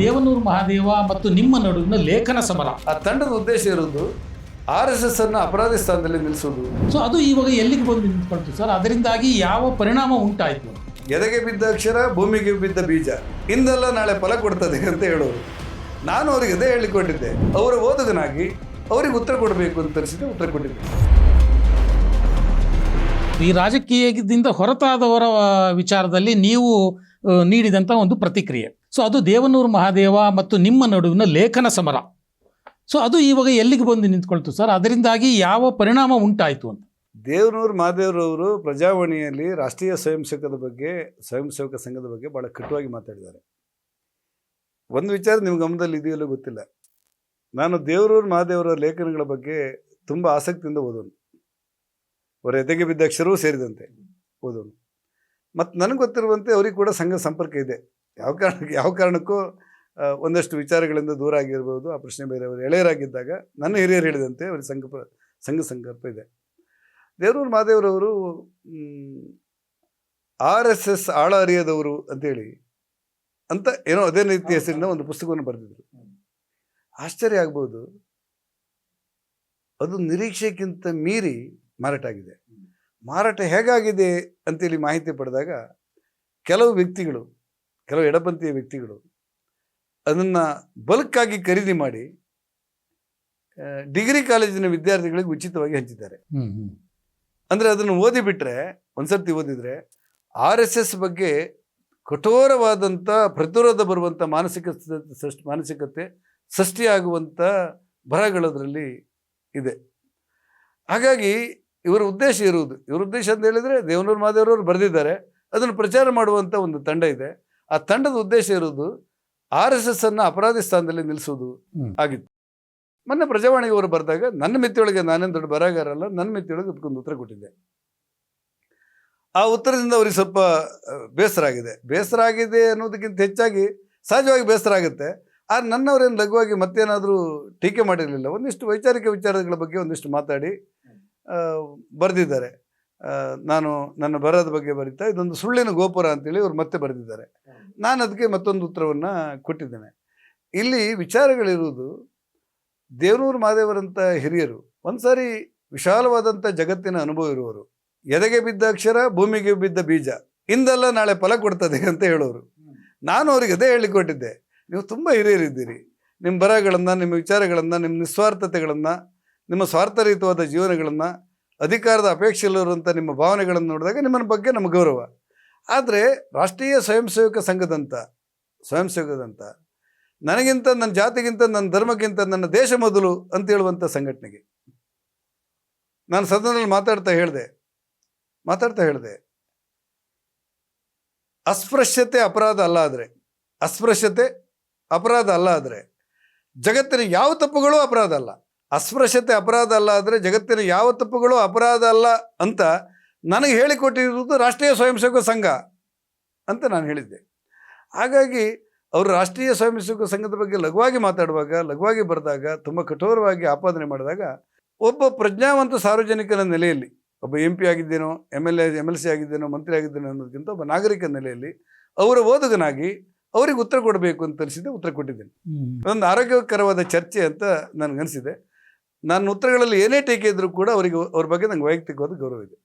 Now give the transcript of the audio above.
ದೇವನೂರು ಮಹಾದೇವ ಮತ್ತು ನಿಮ್ಮ ನಡುವಿನ ಲೇಖನ ಸಮರ. ಆ ತಂಡದ ಉದ್ದೇಶ ಇರೋದು ಆರ್ ಎಸ್ ಎಸ್ ಅನ್ನು ಅಪರಾಧಿ ಸ್ಥಾನದಲ್ಲಿ ನಿಲ್ಲಿಸೋದು ಸೊ ಅದು ಇವಾಗ ಎಲ್ಲಿಗೆ ಬಂದು ನಿಂತ್ಕೊಳ್ತು ಸರ್? ಅದರಿಂದಾಗಿ ಯಾವ ಪರಿಣಾಮ ಉಂಟಾಯಿತು? ಎದೆಗೆ ಬಿದ್ದ ಅಕ್ಷರ ಭೂಮಿಗೆ ಬಿದ್ದ ಬೀಜ. ಇಂದಲ್ಲ ನಾಳೆ ಫಲ ಕೊಡ್ತದೆ ಅಂತ ಹೇಳೋರು. ನಾನು ಅವರಿಗೆ ಅದೇ ಹೇಳಿಕೊಂಡಿದ್ದೆ ಅವರ ಓದುಗನಾಗಿ ಅವರಿಗೆ ಉತ್ತರ ಕೊಡಬೇಕು ಅಂತ ತರಿಸಿದೆ ಉತ್ತರ ಕೊಟ್ಟಿದ್ದೆ. ಈ ರಾಜಕೀಯದಿಂದ ಹೊರತಾದವರ ವಿಚಾರದಲ್ಲಿ ನೀವು ನೀಡಿದಂಥ ಒಂದು ಪ್ರತಿಕ್ರಿಯೆ. ಸೊ ಅದು ದೇವನೂರು ಮಹಾದೇವ ಮತ್ತು ನಿಮ್ಮ ನಡುವಿನ ಲೇಖನ ಸಮರ. ಸೊ ಅದು ಇವಾಗ ಎಲ್ಲಿಗೆ ಬಂದು ನಿಂತ್ಕೊಳ್ತು ಸರ್? ಅದರಿಂದಾಗಿ ಯಾವ ಪರಿಣಾಮ ಉಂಟಾಯಿತು ಅಂತ. ದೇವನೂರು ಮಹಾದೇವರವರು ಪ್ರಜಾವಾಣಿಯಲ್ಲಿ ರಾಷ್ಟ್ರೀಯ ಸ್ವಯಂ ಸೇವಕದ ಬಗ್ಗೆ ಸ್ವಯಂ ಸೇವಕ ಸಂಘದ ಬಗ್ಗೆ ಭಾಳ ಕಟುವಾಗಿ ಮಾತಾಡಿದ್ದಾರೆ. ಒಂದು ವಿಚಾರ ನಿಮ್ಮ ಗಮನದಲ್ಲಿ ಇದೆಯಲ್ಲೋ ಗೊತ್ತಿಲ್ಲ. ನಾನು ದೇವರೂರು ಮಹಾದೇವರ ಲೇಖನಗಳ ಬಗ್ಗೆ ತುಂಬ ಆಸಕ್ತಿಯಿಂದ ಓದೋನು ಅವರ ಎದೆಗೆ ಬಿದ್ದ ಅಕ್ಷರವೂ ಸೇರಿದಂತೆ ಓದೋನು ಮತ್ತು ನನಗೆ ಗೊತ್ತಿರುವಂತೆ ಅವರಿಗೆ ಕೂಡ ಸಂಘ ಸಂಪರ್ಕ ಇದೆ. ಯಾವ ಕಾರಣಕ್ಕೆ ಯಾವ ಕಾರಣಕ್ಕೂ ಒಂದಷ್ಟು ವಿಚಾರಗಳಿಂದ ದೂರ ಆಗಿರ್ಬೋದು. ಆ ಪ್ರಶ್ನೆ ಬೇರೆ ಅವರು ಎಳೆಯರಾಗಿದ್ದಾಗ ನನ್ನ ಹಿರಿಯರು ಹೇಳಿದಂತೆ ಅವರಿಗೆ ಸಂಘ ಸಂಘ ಸಂಕಲ್ಪ ಇದೆ. ದೇವರೂರು ಮಹಾದೇವರವರು ಆರ್ ಎಸ್ ಎಸ್ ಆಳ ಅರಿಯದವರು ಅಂತೇಳಿ ಅಂತ ಏನೋ ಅದೇ ರೀತಿ ಹೆಸರಿನ ಒಂದು ಪುಸ್ತಕವನ್ನು ಬರೆದಿದ್ರು. ಆಶ್ಚರ್ಯ ಆಗ್ಬೋದು. ಅದು ನಿರೀಕ್ಷೆಗಿಂತ ಮೀರಿ ಮಾರಾಟ ಆಗಿದೆ. ಮಾರಾಟ ಹೇಗಾಗಿದೆ ಅಂತೇಳಿ ಮಾಹಿತಿ ಪಡೆದಾಗ ಕೆಲವು ವ್ಯಕ್ತಿಗಳು ಕೆಲವು ಎಡಪಂಥೀಯ ವ್ಯಕ್ತಿಗಳು ಅದನ್ನು ಬಲ್ಕಾಗಿ ಖರೀದಿ ಮಾಡಿ ಡಿಗ್ರಿ ಕಾಲೇಜಿನ ವಿದ್ಯಾರ್ಥಿಗಳಿಗೆ ಉಚಿತವಾಗಿ ಹಂಚಿದ್ದಾರೆ. ಅಂದರೆ ಅದನ್ನು ಓದಿಬಿಟ್ರೆ ಒಂದ್ಸರ್ತಿ ಓದಿದರೆ ಆರ್ ಎಸ್ ಎಸ್ ಬಗ್ಗೆ ಕಠೋರವಾದಂಥ ಪ್ರತಿರೋಧ ಬರುವಂಥ ಮಾನಸಿಕ ಸೃಷ್ಟಿ ಮಾನಸಿಕತೆ ಸೃಷ್ಟಿಯಾಗುವಂಥ ಬರಗಳದರಲ್ಲಿ ಇದೆ. ಹಾಗಾಗಿ ಇವರ ಉದ್ದೇಶ ಇರುವುದು. ಇವರ ಉದ್ದೇಶ ಅಂತ ಹೇಳಿದರೆ ದೇವನೂರು ಮಾದೇವರವರು ಬರೆದಿದ್ದಾರೆ. ಅದನ್ನು ಪ್ರಚಾರ ಮಾಡುವಂಥ ಒಂದು ತಂಡ ಇದೆ. ಆ ತಂಡದ ಉದ್ದೇಶ ಇರುವುದು ಆರ್ ಎಸ್ ಎಸ್ ಅನ್ನು ಅಪರಾಧಿ ಸ್ಥಾನದಲ್ಲಿ ನಿಲ್ಲಿಸೋದು ಹ್ಮ್. ಆಗಿತ್ತು. ಮೊನ್ನೆ ಪ್ರಜಾವಾಣಿಗೆ ಅವರು ಬರೆದಾಗ ನನ್ನ ಮಿತಿಯೊಳಗೆ ನಾನೇನು ದೊಡ್ಡ ಬರಹಗಾರಲ್ಲ ನನ್ನ ಮಿತಿಯೊಳಗೆ ಅದಕ್ಕೊಂದು ಉತ್ತರ ಕೊಟ್ಟಿದ್ದೆ. ಆ ಉತ್ತರದಿಂದ ಅವ್ರಿಗೆ ಸ್ವಲ್ಪ ಬೇಸರ ಆಗಿದೆ. ಬೇಸರ ಆಗಿದೆ ಅನ್ನೋದಕ್ಕಿಂತ ಹೆಚ್ಚಾಗಿ ಸಹಜವಾಗಿ ಬೇಸರ ಆಗುತ್ತೆ. ಆದ್ರೆ ನನ್ನವರೇನು ಲಘುವಾಗಿ ಮತ್ತೇನಾದರೂ ಟೀಕೆ ಮಾಡಿರಲಿಲ್ಲ. ಒಂದಿಷ್ಟು ವೈಚಾರಿಕ ವಿಚಾರಗಳ ಬಗ್ಗೆ ಒಂದಿಷ್ಟು ಮಾತಾಡಿ ಬರೆದಿದ್ದಾರೆ. ನಾನು ನನ್ನ ಬರದ ಬಗ್ಗೆ ಬರೀತಾ ಇದೊಂದು ಸುಳ್ಳಿನ ಗೋಪುರ ಅಂತೇಳಿ ಅವ್ರು ಮತ್ತೆ ಬರೆದಿದ್ದಾರೆ. ನಾನು ಅದಕ್ಕೆ ಮತ್ತೊಂದು ಉತ್ತರವನ್ನು ಕೊಟ್ಟಿದ್ದೇನೆ. ಇಲ್ಲಿ ವಿಚಾರಗಳಿರುವುದು ದೇವನೂರು ಮಾದೇವರಂಥ ಹಿರಿಯರು ಒಂದು ಸಾರಿ ವಿಶಾಲವಾದಂಥ ಜಗತ್ತಿನ ಅನುಭವ ಇರುವವರು. ಎದೆಗೆ ಬಿದ್ದ ಅಕ್ಷರ, ಭೂಮಿಗೆ ಬಿದ್ದ ಬೀಜ, ಇಂದಲ್ಲ ನಾಳೆ ಫಲ ಕೊಡ್ತದೆ ಅಂತ ಹೇಳೋರು. ನಾನು ಅವರಿಗೆ ಅದೇ ಹೇಳಿಕೊಟ್ಟಿದ್ದೆ. ನೀವು ತುಂಬ ಹಿರಿಯರಿದ್ದೀರಿ. ನಿಮ್ಮ ಬರಗಳನ್ನು ನಿಮ್ಮ ವಿಚಾರಗಳನ್ನು, ನಿಮ್ಮ ನಿಸ್ವಾರ್ಥತೆಗಳನ್ನು, ನಿಮ್ಮ ಸ್ವಾರ್ಥರಹಿತವಾದ ಜೀವನಗಳನ್ನು ಅಧಿಕಾರದ ಅಪೇಕ್ಷೆ ಅಪೇಕ್ಷೆಯಲ್ಲಿರುವಂಥ ನಿಮ್ಮ ಭಾವನೆಗಳನ್ನು ನೋಡಿದಾಗ ನಿಮ್ಮನ್ನ ಬಗ್ಗೆ ನಮ್ಮ ಗೌರವ. ಆದರೆ ರಾಷ್ಟ್ರೀಯ ಸ್ವಯಂ ಸೇವಕ ಸಂಘದಂಥ ಸ್ವಯಂ ಸೇವಕದಂಥ ನನಗಿಂತ, ನನ್ನ ಜಾತಿಗಿಂತ, ನನ್ನ ಧರ್ಮಕ್ಕಿಂತ ನನ್ನ ದೇಶ ಮೊದಲು ಅಂತ ಹೇಳುವಂಥ ಸಂಘಟನೆಗೆ. ನಾನು ಸದನದಲ್ಲಿ ಮಾತಾಡ್ತಾ ಹೇಳಿದೆ ಮಾತಾಡ್ತಾ ಹೇಳಿದೆ. ಅಸ್ಪೃಶ್ಯತೆ ಅಪರಾಧ ಅಲ್ಲ ಆದರೆ, ಅಸ್ಪೃಶ್ಯತೆ ಅಪರಾಧ ಅಲ್ಲ ಆದರೆ, ಜಗತ್ತಿನ ಯಾವ ತಪ್ಪುಗಳು ಅಪರಾಧ ಅಲ್ಲ. ಅಸ್ಪೃಶ್ಯತೆ ಅಪರಾಧ ಅಲ್ಲ ಆದರೆ ಜಗತ್ತಿನ ಯಾವ ತಪ್ಪುಗಳು ಅಪರಾಧ ಅಲ್ಲ ಅಂತ ನನಗೆ ಹೇಳಿಕೊಟ್ಟಿರುವುದು ರಾಷ್ಟ್ರೀಯ ಸ್ವಯಂ ಸೇವಕ ಸಂಘ ಅಂತ ನಾನು ಹೇಳಿದ್ದೆ. ಹಾಗಾಗಿ ಅವರು ರಾಷ್ಟ್ರೀಯ ಸ್ವಯಂ ಸೇವಕ ಸಂಘದ ಬಗ್ಗೆ ಲಘುವಾಗಿ ಮಾತಾಡುವಾಗ ಲಘುವಾಗಿ ಬರೆದಾಗ ತುಂಬ ಕಠೋರವಾಗಿ ಆಪಾದನೆ ಮಾಡಿದಾಗ ಒಬ್ಬ ಪ್ರಜ್ಞಾವಂತ ಸಾರ್ವಜನಿಕನ ನೆಲೆಯಲ್ಲಿ ಒಬ್ಬ M P ಆಗಿದ್ದೇನೋ M L A M L C ಆಗಿದ್ದೇನೋ ಮಂತ್ರಿ ಆಗಿದ್ದೇನೋ ಅನ್ನೋದಕ್ಕಿಂತ ಒಬ್ಬ ನಾಗರಿಕ ನೆಲೆಯಲ್ಲಿ ಅವರ ಓದುಗನಾಗಿ ಅವರಿಗೆ ಉತ್ತರ ಕೊಡಬೇಕು ಅಂತ ಅನಿಸಿದ್ದೆ ಉತ್ತರ ಕೊಟ್ಟಿದ್ದೇನೆ. ಒಂದು ಆರೋಗ್ಯಕರವಾದ ಚರ್ಚೆ ಅಂತ ನನಗನ್ಸಿದೆ. ನನ್ನ ಉತ್ತರಗಳಲ್ಲಿ ಏನೇ ಟೀಕೆ ಇದ್ರೂ ಕೂಡ ಅವರಿಗೆ ಅವ್ರ ಬಗ್ಗೆ ನಂಗೆ ವೈಯಕ್ತಿಕವಾದ ಗೌರವ ಇದೆ.